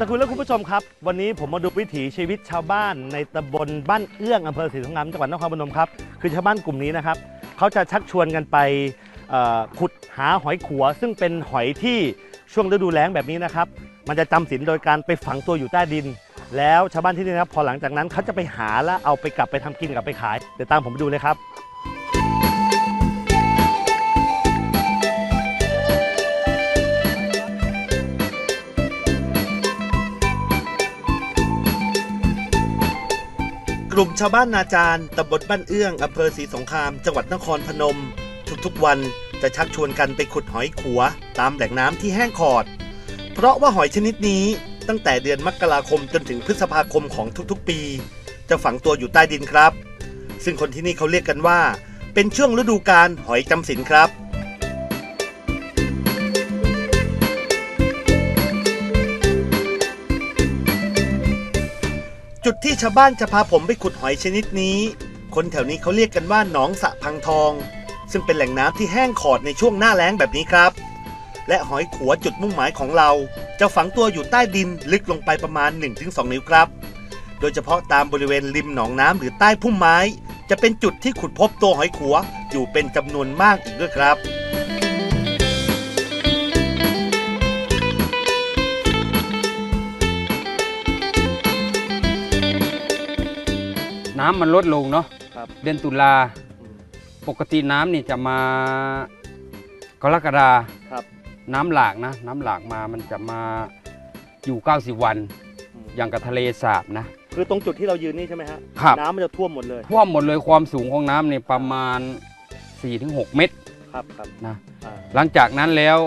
สัตคุณและคุณผู้ชมครับ วันนี้ผมมาดูวิถีชีวิตชาวบ้านในตำบลบ้านเอื้องอำเภอศรีสงครามจังหวัดนครพนมครับคือชาวบ้านกลุ่มนี้นะครับเขาจะชักชวนกันไปเอ่อขุดหาหอยขัว ซึ่งเป็นหอยที่ช่วงฤดูแล้งแบบนี้นะครับมันจะจำศีลโดยการไปฝังตัวอยู่ใต้ดิน แล้วชาวบ้านที่นี่นะครับพอหลังจากนั้นเขาจะไปหาแล้วเอาไปกลับไปทำกินกลับไปขายเดี๋ยวตามผมไปดูเลยครับ ลุ่มชาวบ้านนาจารตำบลบ้านเอื้องอำเภอศรีสงคราม จังหวัดนครพนม ทุกๆวันจะชักชวนกันไปขุดหอยขัว ตามแหล่งน้ำที่แห้งขอด เพราะว่าหอยชนิดนี้ตั้งแต่เดือนมกราคมจนถึงพฤษภาคมของทุกๆปี จะฝังตัวอยู่ใต้ดินครับ ซึ่งคนที่นี่เขาเรียกกันว่า เป็นช่วงฤดูกาลหอยจำศีลครับ ชาวบ้านจะพาผมไปขุดหอยชนิดนี้ คนแถวนี้เขาเรียกกันว่าหนองสะพังทอง ซึ่งเป็นแหล่งน้ำที่แห้งขอดในช่วงหน้าแล้งแบบนี้ครับ และหอยขัวจุดมุ่งหมายของเรา จะฝังตัวอยู่ใต้ดินลึกลงไปประมาณ 1-2 นิ้วครับ โดยเฉพาะตามบริเวณริมหนองน้ำหรือใต้พุ่มไม้ จะเป็นจุดที่ขุดพบตัวหอยขัวอยู่เป็นจำนวนมากอีกด้วยครับ น้ำมันลดลงเนาะครับ เดือนตุลาปกติน้ำนี่จะมากรกฎาครับน้ำหลากนะ น้ำหลากมามันจะมาอยู่ 90 วันอย่างกับทะเลสาบนะ คือตรงจุดที่เรายืนนี่ใช่ไหมฮะครับ น้ำมันจะท่วมหมดเลยท่วมหมดเลยความสูงของน้ำเนี่ยประมาณ 4-6 เมตรครับครับนะ อ่าหลังจากนั้นแล้ว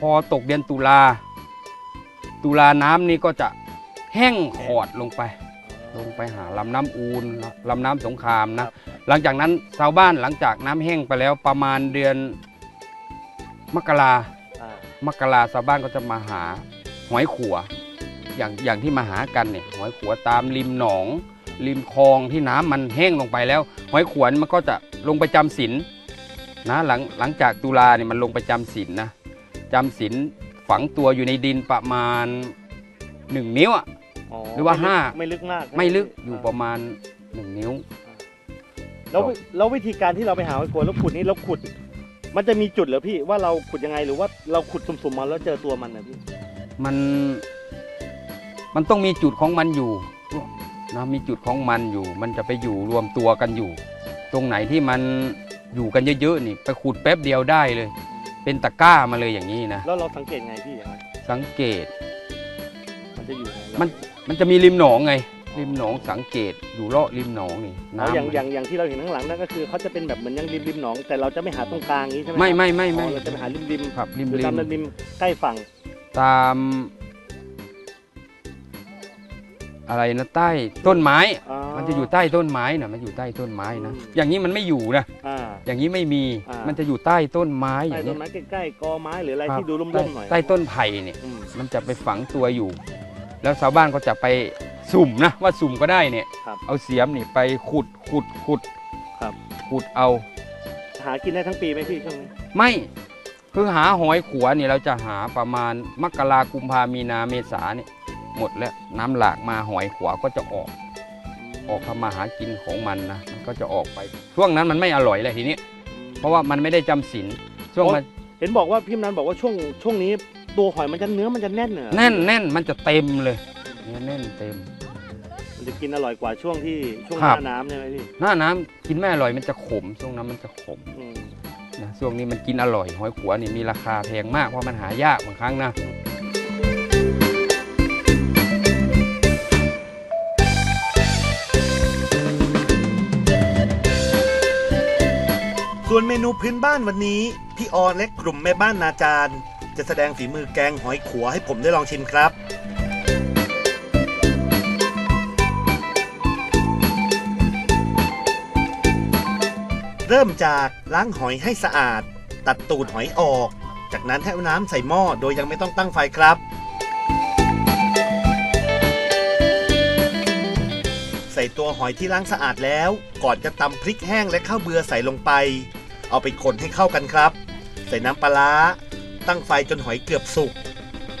พอตกเดือนตุลา ตุลาน้ำนี่ก็จะแห้งขอดลงไป ลงไปหาลำน้ำอูนลำน้ำสงครามนะ หลังจากนั้นชาวบ้านหลังจากน้ำแห้งไปแล้วประมาณเดือนมกราอ่ามกราชาวบ้านก็จะมาหาหอยขัว อย่างอย่างที่มาหากันเนี่ยหอยขัวตามริมหนอง ริมคลองที่น้ำมันแห้งลงไปแล้ว หอยขวนมันก็จะลงไปจำศีลนะหลังหลังจากตุลาเนี่ยมันลงไปจำศีลนะจำศีลฝังตัวอยู่ในดินประมาณหนึ่งนิ้วอะ หรือว่าไม่ลึกห้าไม่ลึกมากไม่ลึกอยู่ประมาณหนึ่งนิ้ว แล้ววิแล้ววิธีการที่เราไปหาหอยขัวแล้วขุดนี่เราขุด มันจะมีจุดเหรอพี่ว่าเราขุดยังไงหรือว่าเราขุดสุ่มๆมาแล้วเจอตัวมันนะพี่มันมันต้องมีจุดของมันอยู่นะมีจุดของมันอยู่ มันจะไปอยู่รวมตัวกันอยู่ ตรงไหนที่มันอยู่กันเยอะๆนี่ไปขุดแป๊บเดียวได้เลย เป็นตะกร้ามาเลยอย่างนี้นะแล้วเราสังเกตไงพี่อย่างไรสังเกต มันจะอยู่ไง มันมันจะมีริมหนองไง ริมหนองสังเกตอยู่เลาะริมหนองนี่อ๋ออย่างมันอย่างอย่างที่เราเห็นข้างหลังนั่นก็คือเขาจะเป็นแบบเหมือนอยังริมริมหนอง แต่เราจะไม่หาตรงกลางนี้ใช่ไหมไม่ไม่ไม่ไม่ไม่เราจะไปหาริมริมครับริมหรือริตามมริมใกล้ฝั่งตาม อะไรนะใต้ต้นไม้ อ๋อ มันจะอยู่ใต้ต้นไม้นะมันอยู่ใต้ต้นไม้นะอืม อย่างนี้มันไม่อยู่นะอ่า อย่างนี้ไม่มีอ่ามั มันจะอยู่ใต้ต้นไม้อใต้ย่างต้เงี้นยไม้ใกล้ๆกอไม้หรืออะไรครับ ที่ดูร่ใต้มๆหน่อยใต้ต้นไผ่เนี่ย อืมมันจะไปฝังตัวอยู่ แล้วชาวบ้านก็จะไปสุ่มนะว่าสุ่มก็ได้เนี่ย ครับเอาเสียมนี่ไปขุดขุดขุดครับ ขุดเอา หากินได้ทั้งปีไหมพี่ช่วงนี้ไม่คือหาหอยขัวเนี่ยเราจะหาประมาณมกรากุมภามีนาเมษาเนี่ยหมดแล้วน้ำหลากมาหอยขัวก็จะออกออกทำมาหากินของมันนะมันก็จะออกไป ช่วงนั้นมันไม่อร่อยเลยทีนี้เพราะว่ามันไม่ได้จำศีลช่วงมัน เห็นบอกว่าพี่นันบอกว่าช่วงช่วงนี้ ตัวหอยมันจะเนื้อมันจะแน่นเหรอแน่นแน่นมันจะเต็มเลยเนี่ยแน่นเต็ม มันจะกินอร่อยกว่าช่วงที่ช่วงหครัน้าบน้ำใช่ไหมพี่หน้าน้ำกินไม่อร่อยมันจะขมช่วงนั้นมันจะขมอืมนะช่วงนี้มันกินอร่อยหอยขัวนี่มีราคาแพงมากเพราะมันหายากบางครั้งนะส่วนเมนูพื้นบ้านวันนี้ พี่ออนและกลุ่มแม่บ้านนาจาร จะแสดงฝีมือแกงหอยขัวให้ผมได้ลองชิมครับเริ่มจากล้างหอยให้สะอาด ตัดตูดหอยออก จากนั้นให้เอาน้ำใส่หม้อโดยยังไม่ต้องตั้งไฟครับ ใส่ตัวหอยที่ล้างสะอาดแล้ว ก่อนจะตำพริกแห้งและข้าวเบือใส่ลงไป เอาไปคนให้เข้ากันครับ ใส่น้ำปลาร้า ตั้งไฟจนหอยเกือบสุก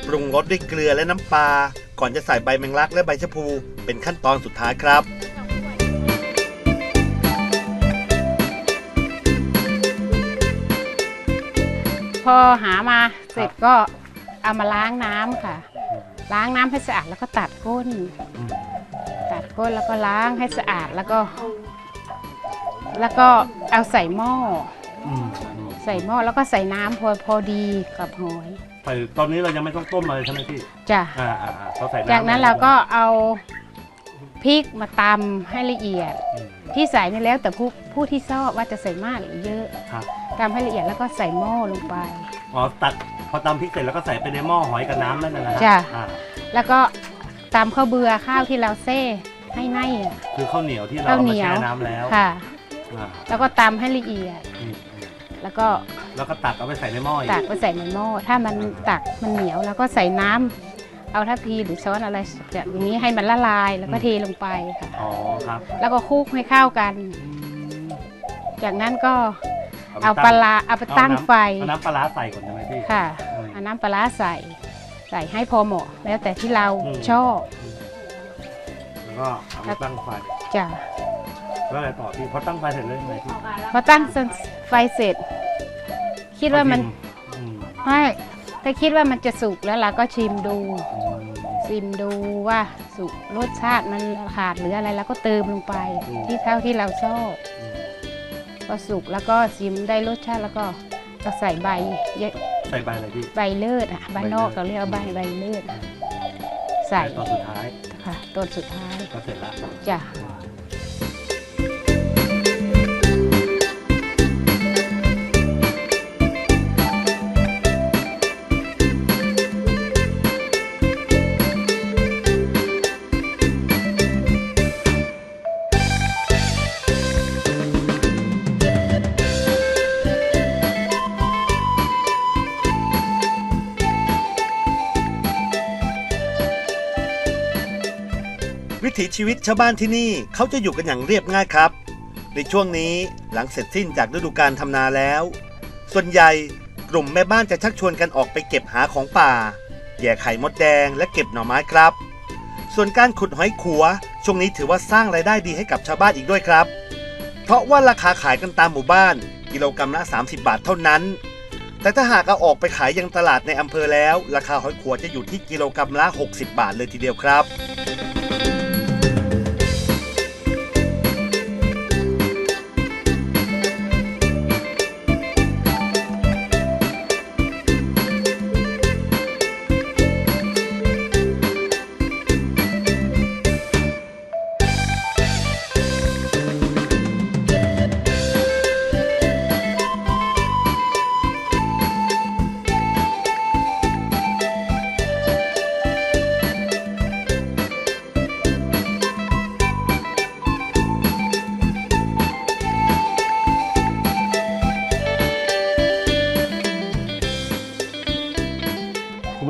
ปรุงรสด้วยเกลือและน้ำปลา ก่อนจะใส่ใบแมงลักและใบชะพู เป็นขั้นตอนสุดท้ายครับ พอหามาเสร็จก็เอามาล้างน้ำค่ะ ล้างน้ำให้สะอาดแล้วก็ตัดก้น ตัดก้นแล้วก็ล้างให้สะอาดแล้วก็ แล้วก็เอาใส่หม้อ ใส่หม้อแล้วก็ใส่น้ำพอพอดีกับหอยใส่ตอนนี้เรายังไม่ต้องต้มเลยใช่ไหมพี่จ้ะอ่าอ่าอ่าเราใส่ำจากนั้นเราก็เอาพริกมาตำให้ละเอียด อืมที่ใส่นี่แล้วแต่ผู้ผู้ที่ชอบว่าจะใส่มากหรือเยอะครับตำให้ละเอียดแล้วก็ใส่หม้อลงไป อ๋อตัดพอตำพริกเสร็จแล้วก็ใส่ไปในหม้อหอยกับน้ำนั่นนะฮะจ้ะ อ่าแล้วก็ตำข้าวเบือข้าวที่เราเซ่ให้ไหมอะ คือข้าวเหนียวที่เราข้าวเอาเหมานียว แช่น้ำแล้วค่ะ อ่าแล้วก็ตำให้ละเอียดอืมอืม แล้วก็แล้วก็ตักเอาไปใส่ในหม้ออีกตักไปใส่ในหม้อถ้ามันตักมันเหนียวแล้วก็ใส่น้ำเอาทัพพีหรือช้อนอะไรแบบนี้ให้มันละลายแล้วก็เทลงไปค่ะ อ๋อครับแล้วก็คลุกให้เข้ากันอืมจากนั้นก็ไปเอาตั้งปลาร้าเอาไปตั้งเอาน้ำไฟเอาน้ำปลาร้าใส่ก่อนใช่ไหมพี่ค่ะอืมเอาน้ำปลาร้าใส่ใส่ให้พอเหมาะ แล้วแต่ที่เราอืมชอบ แล้วก็เอาไปตั้งไฟจ้ะ แล้วอะไรต่อพี่พอตั้งไฟเสร็จเลยยังไงพี่พอตั้งไฟเสร็จ คิดว่ามันอืมไม่ถ้าคิดว่ามันจะสุกแล้วเราก็ชิมดู อืมชิมดูว่าสุกรสชาติมันขาดหรืออะไรแล้วก็เติมลงไป ที่เท่าที่เราชอบอืมพอสุกแล้วก็ชิมได้รสชาติแล้วก็ก็ใส่ใบเยอะใส่ใบอะไรพี่ใบเลิศอะบ้านนอกเราเรียกว่าใบใบเลิศอะใส่ตอนสุดท้ายค่ะต้นสุดท้ายก็เสร็จแล้วจ้ะ ถีชีวิตชาวบ้านที่นี่เขาจะอยู่กันอย่างเรียบง่ายครับ ในช่วงนี้หลังเสร็จสิ้นจากฤดูการทำนาแล้ว ส่วนใหญ่กลุ่มแม่บ้านจะชักชวนกันออกไปเก็บหาของป่าแย่ไข่มดแดงและเก็บหน่อไม้ครับ ส่วนการขุดหอยขัว ช่วงนี้ถือว่าสร้างรายได้ดีให้กับชาวบ้านอีกด้วยครับ เพราะว่าราคาขายกันตามหมู่บ้านกิโลกรรัมละ 30 บาทเท่านั้น แต่ถ้าหากเอาออกไปขายยังตลาดในอำเภอแล้ว ราคาหอยขัวจะอยู่ที่กิโลกรรัมละ 60 บาทเลยทีเดียวครับ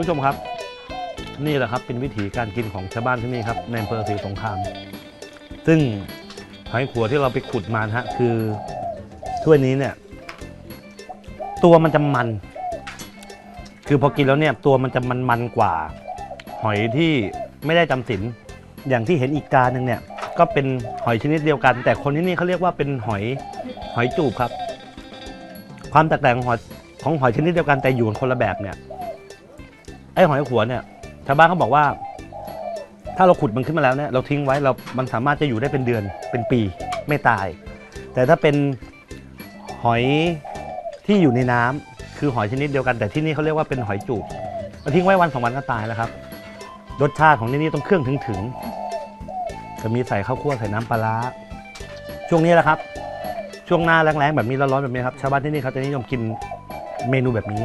ผู้ชมครับ นี่แหละครับเป็นวิถีการกินของชาวบ้านที่นี่ครับในอำเภอศรีสงคราม ซึ่งหอยขัวที่เราไปขุดมานะฮะคือถ้วยนี้เนี่ย ตัวมันจะมัน คือพอกินแล้วเนี่ยตัวมันจะมันมันกว่า หอยที่ไม่ได้จำศีลอย่างที่เห็นอีกการหนึ่งเนี่ย ก็เป็นหอยชนิดเดียวกัน แต่คนที่นี่เขาเรียกว่าเป็นหอยหอยจูบครับ ความแตกต่างของหอยของหอยชนิดเดียวกันแต่อยู่คนละแบบเนี่ย ไอ้หอยขัวเนี่ยชาวบ้านเขาบอกว่า ถ้าเราขุดมันขึ้นมาแล้วเนี่ยเราทิ้งไว้เรา มันสามารถจะอยู่ได้เป็นเดือนเป็นปีไม่ตาย แต่ถ้าเป็นหอยที่อยู่ในน้ำคือหอยชนิดเดียวกันแต่ที่นี่เขาเรียกว่าเป็นหอยจูบเราทิ้งไว้วันสองวันก็ตายแล้วครับรสชาติของที่นี่ต้องเครื่องถึงถึงจะมีใส่ข้าวคั่วใส่น้ำปลาร้าช่วงนี้แหละครับ ช่วงหน้าแรงๆแบบนี้ร้อนๆแบบนี้ครับชาวบ้านที่นี่เขาจะนิยมกินเมนูแบบนี้